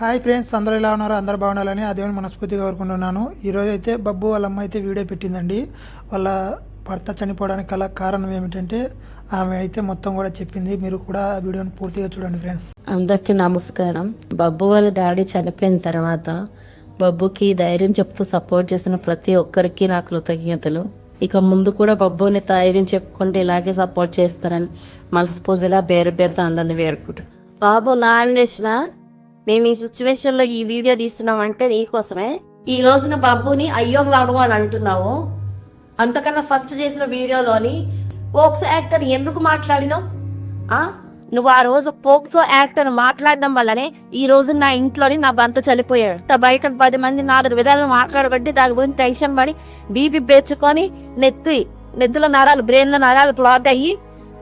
Hi friends అందరూ ఎలా ఉన్నారు? అందరూ బాగుండాలని ఆ దేవుని మనస్ఫూర్తిగా కోరుకుంటున్నాను. ఈరోజు అయితే బబ్బు వాళ్ళ అమ్మ అయితే వీడియో పెట్టిందండి. వాళ్ళ భర్త చనిపోవడానికి గల కారణం ఏమిటంటే ఆమె అయితే మొత్తం కూడా చెప్పింది. మీరు కూడా ఆ వీడియోని పూర్తిగా చూడండి ఫ్రెండ్స్ అందరికీ నమస్కారం. బబ్బు వాళ్ళ డాడీ చనిపోయిన తర్వాత బబ్బుకి ధైర్యం చెప్తూ సపోర్ట్ చేసిన ప్రతి ఒక్కరికి నా కృతజ్ఞతలు. ఇక ముందు కూడా బబ్బుని ధైర్యం చెప్పుకుంటే ఇలాగే సపోర్ట్ చేస్తారని మనస్ఫూర్తిగా పేరు పేరుతో అందరిని వేడుకుంటారు బాబు నా అన్వేషణ మేము ఈ సిచ్యువేషన్లో ఈ వీడియో తీస్తున్నాం అంటే నీకోసమే. ఈ రోజున బబ్బుని అయ్యో వాడు అని అంటున్నావు. అంతకన్నా ఫస్ట్ చేసిన వీడియోలోని పోక్సో యాక్టర్ ఎందుకు మాట్లాడినావు? నువ్వు ఆ రోజు పోక్సో యాక్టర్ మాట్లాడడం వల్లనే ఈ రోజు నా ఇంట్లోని నా బంత చనిపోయాడు. బయట పది మంది నాలుగు విధాలు మాట్లాడబట్టి దాని గురించి టెన్షన్ పడి బీపీ పెంచుకొని నెత్తి నెత్తుల నరాలు బ్రెయిన్ల నరాలు ప్లాట్ అయ్యి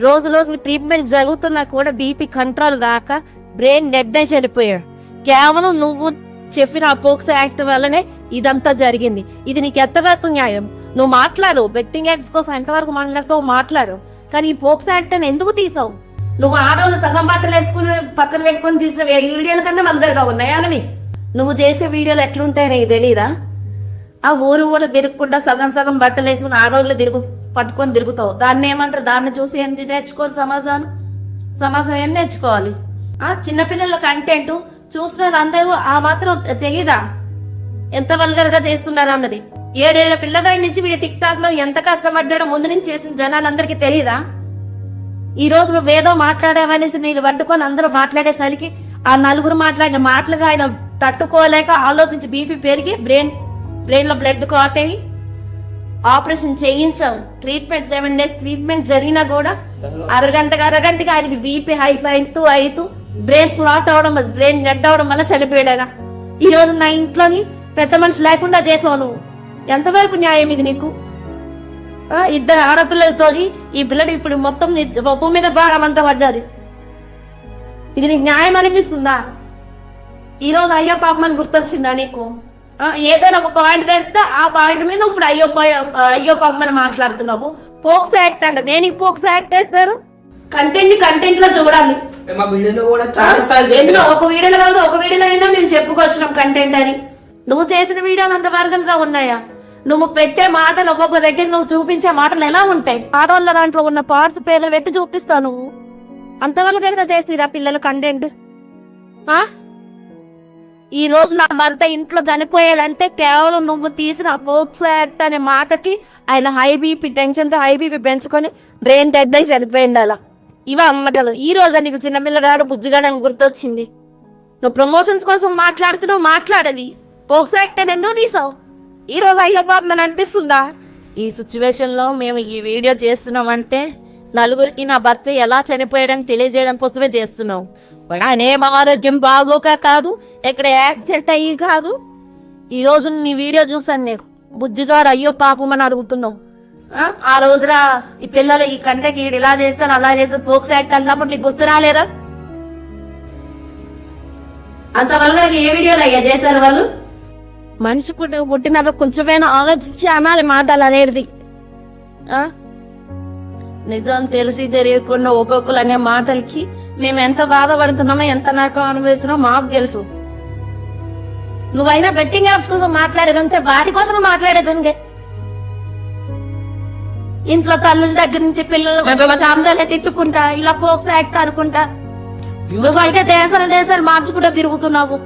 రోజు రోజు ట్రీట్మెంట్ జరుగుతున్నా కూడా బీపీ కంట్రోల్ కాక బ్రెయిన్ డెడ్ అయి చనిపోయాడు. కేవలం నువ్వు చెప్పిన ఆ పోక్సో యాక్ట్ వల్లనే ఇదంతా జరిగింది. ఇది నీకు ఎంతవరకు న్యాయం? నువ్వు మాట్లాడు. బెట్టింగ్ యాక్ట్స్ కోసం ఎంతవరకు మాట్లాడుతావు మాట్లాడు. కానీ ఈ పోక్సో యాక్ట్ అని ఎందుకు తీసావు? నువ్వు ఆడవాళ్ళు సగం బట్టలు వేసుకుని పక్కన పెట్టుకొని తీసిన వీడియోల కన్నా మందరుగా ఉన్నాయా అని నువ్వు చేసే వీడియోలు ఎట్లుంటాయి నీకు తెలీదా? ఆ ఊరు ఊరు తిరగకుండా సగం సగం బట్టలు వేసుకుని ఆడవాళ్ళు తిరుగు పట్టుకొని తిరుగుతావు. దాన్ని ఏమంటారు? దాన్ని చూసి ఏం నేర్చుకోరు సమాజాన్ని సమాజం ఏం నేర్చుకోవాలి? ఆ చిన్నపిల్లల కంటెంట్ చూసిన అందరూ ఆ మాత్రం తెలీదా? ఎంత వల్గర్గా చేస్తున్నారా అన్నది. ఏడేళ్ళ పిల్లగాడి నుంచి వీడి టిక్ టాక్లో ఎంత కష్టపడ్డాడో ముందు నుంచి చేసిన జనాలందరికీ తెలీదా? ఈ రోజు వేదో ఏదో మాట్లాడావనేసి నేను పట్టుకొని అందరూ మాట్లాడేసరికి ఆ నలుగురు మాట్లాడిన మాటలుగా ఆయన తట్టుకోలేక ఆలోచించి బీపీ పెరిగి బ్రెయిన్ బ్రెయిన్లో బ్లడ్ కాట్ అయ్యి ఆపరేషన్ చేయించాం ట్రీట్మెంట్ సెవెన్ డేస్ ట్రీట్మెంట్ జరిగినా కూడా అరగంటగా అరగంటగా ఆయనకి బీపీ హై అవుతూ అవుతూ బ్రెయిన్ క్లాట్ అవడం బ్రెయిన్ డెడ్ అవడం వల్ల చనిపోయాడుగా. ఈ రోజు నా ఇంట్లోని పెద్ద మనిషి లేకుండా చేసావు నువ్వు. ఎంతవరకు న్యాయం ఇది నీకు? ఇద్దరు ఆడపిల్లలతో ఈ పిల్లడు ఇప్పుడు మొత్తం నీ మీద భారం అంతా పడ్డది ఇది నీకు న్యాయం అనిపిస్తుందా? ఈ రోజు అయ్యో పాపమని గుర్తొచ్చిందా నీకు? ఏదైనా ఒక పాయింట్ తెస్తే ఆ పాయింట్ మీద ఇప్పుడు అయ్యో అయ్యో పాపమని మాట్లాడుతున్నావు. పోక్స్ యాక్ట్ అంట. దేనికి పోక్స్ యాక్ట్ వేస్తారు కంటెంట్ని కంటెంట్లో చూడాలి. మా వీడియోలో కూడా చాలా సార్లు ఎన్నో ఒక వీడియోలో కాదు ఒక వీడియోలో అయినా మేము చెప్పుకొచ్చినాం కంటెంట్ అని. నువ్వు చేసిన వీడియోలు అంత వర్గంగా ఉన్నాయా? నువ్వు పెట్టే మాటలు ఒక్కొక్క దగ్గర నువ్వు చూపించే మాటలు ఎలా ఉంటాయి? ఆడవాళ్ళ దాంట్లో ఉన్న పార్ట్స్ పేర్లు పెట్టి చూపిస్తావు నువ్వు. అంతవరకు చేసిరా పిల్లలు కంటెంట్ ఆ? ఈ రోజు నా భర్త ఇంట్లో చనిపోయాడంటే కేవలం నువ్వు తీసిన పోక్స్ యాక్ట్ అనే మాటకి ఆయన హై బీపీ టెన్షన్తో హై బీపీ పెంచుకొని బ్రెయిన్ డెడ్ అయి చనిపోయింది అలా ఇవా అమ్మటలు ఈ రోజు నీకు చిన్నపిల్లగాడు బుజ్జిగాడు అని గుర్తొచ్చింది. నువ్వు ప్రమోషన్స్ కోసం మాట్లాడుతున్నావు మాట్లాడది. పోక్స్ యాక్ట్ అని తీసావు? ఈ రోజు అయ్యపోతుందని అనిపిస్తుందా? ఈ సిచ్యువేషన్లో మేము ఈ వీడియో చేస్తున్నామంటే నలుగురికి నా భర్త ఎలా చనిపోయాడని తెలియజేయడం కోసమే చేస్తున్నాం ఆయన ఏం ఆరోగ్యం బాగోక కాదు ఎక్కడ యాక్సిడెంట్ అయ్యి కాదు. ఈ రోజు నీ వీడియో చూసాను నీకు బుజ్జిగారు అయ్యో పాపం అని అడుగుతున్నావు. ఆ? రోజున ఈ పిల్లలు ఈ కంటకి ఈడు ఇలా చేస్తాను అలా చేస్తాను పోక్స్ యాక్ట్ అన్నప్పుడు నీకు గుర్తు రాలేదా? అంతవల్ల ఏ వీడియోలు అయ్యా చేశారు వాళ్ళు? మనిషి పుట్టి పుట్టినాక కొంచెమైనా ఆలోచించి అనాలి మాటలు అనేది నిజం తెలిసి తెలియకుండా ఒక్కొక్కరు అనే మాటలకి మేము ఎంత బాధపడుతున్నామో ఎంత నాకు అనుభవిస్తున్నామో మాకు తెలుసు. నువ్వైనా బెట్టింగ్ యాప్స్ కోసం మాట్లాడేదంటే వాటి కోసం మాట్లాడేదండి ఇంట్లో తల్లుల దగ్గర నుంచి పిల్లలు సాంబాలే తిట్టుకుంటా ఇలా పోక్స్ యాక్ట్ అనుకుంటా నువ్వు అయితే దేశాలు దేశాలు మార్చుకుంటా తిరుగుతున్నావు.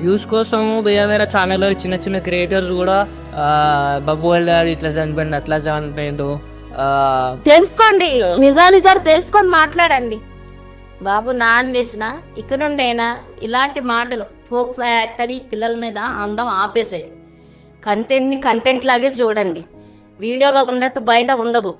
వ్యూస్ కోసం వేరే వేరే ఛానల్లో చిన్న చిన్న క్రియేటర్స్ కూడా బాబు వాళ్ళ డాడీ ఇట్లా చనిపోయిండు అట్లా చనిపోయిండు. తెలుసుకోండి నిజానిజాలు తెలుసుకొని మాట్లాడండి. బాబు నా అన్వేషణ ఇక్కడ నుండైనా ఇలాంటి మాటలు ఫోక్స్ యాక్ట్ అని పిల్లల మీద అందం ఆపేసాయి. కంటెంట్ని కంటెంట్ లాగే చూడండి. వీడియోగా ఉన్నట్టు బయట ఉండదు.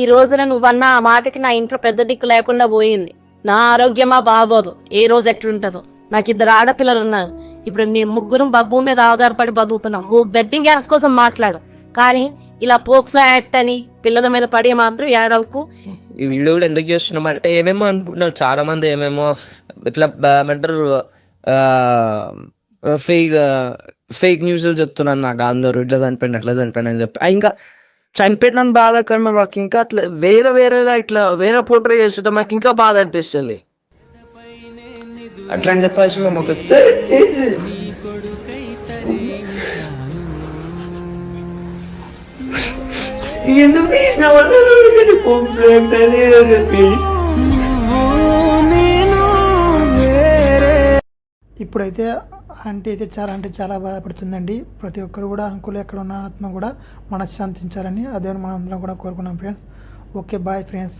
ఈ రోజున నువ్వు అన్న ఆ మాటకి నా ఇంట్లో పెద్ద దిక్కు లేకుండా పోయింది. నా ఆరోగ్యమా బాగోదు. ఏ రోజు ఎట్లుంటుందో. నాకు ఇద్దరు ఆడపిల్లలు ఉన్నారు. ఇప్పుడు నేను ముగ్గురు బబ్బు మీద ఆధారపడి బతుకుతున్నాం. నువ్వు బెట్టింగ్ గ్యాస్ కోసం మాట్లాడు. కానీ ఇలా పోక్సో యాక్ట్ అని పిల్లల మీద పడి మాత్రం ఏడవకు. ఈ వీడియో కూడా ఎందుకు చేస్తున్నాం అంటే ఏమేమో అనుకుంటున్నారు చాలా మంది ఏమేమో ఇట్లా ఏమంటారు? ఫేక్ ఫేక్ న్యూస్ చెప్తున్నారు నాకు. అందరూ ఇట్లా చనిపోయింది అట్లా చనిపోయింది అని చెప్పి. ఇంకా చనిపోయిన బాధ కానీ మాకు ఇంకా అట్లా వేరే వేరేలా ఇట్లా వేరే పోట్రే చేస్తుంటే మాకు ఇంకా బాధ అనిపిస్తుంది. అట్లా అని చెప్పాల్సి మాకు సరే చేసి చెప్పి ఇప్పుడైతే ఆంటీ అయితే చాలా అంటే చాలా బాధపడుతుందండి. ప్రతి ఒక్కరు కూడా అంకులు ఎక్కడ ఉన్న ఆత్మ కూడా మనశ్శాంతించాలని అదే మనం అందరం కూడా కోరుకున్నాం ఫ్రెండ్స్ ఓకే బాయ్ ఫ్రెండ్స్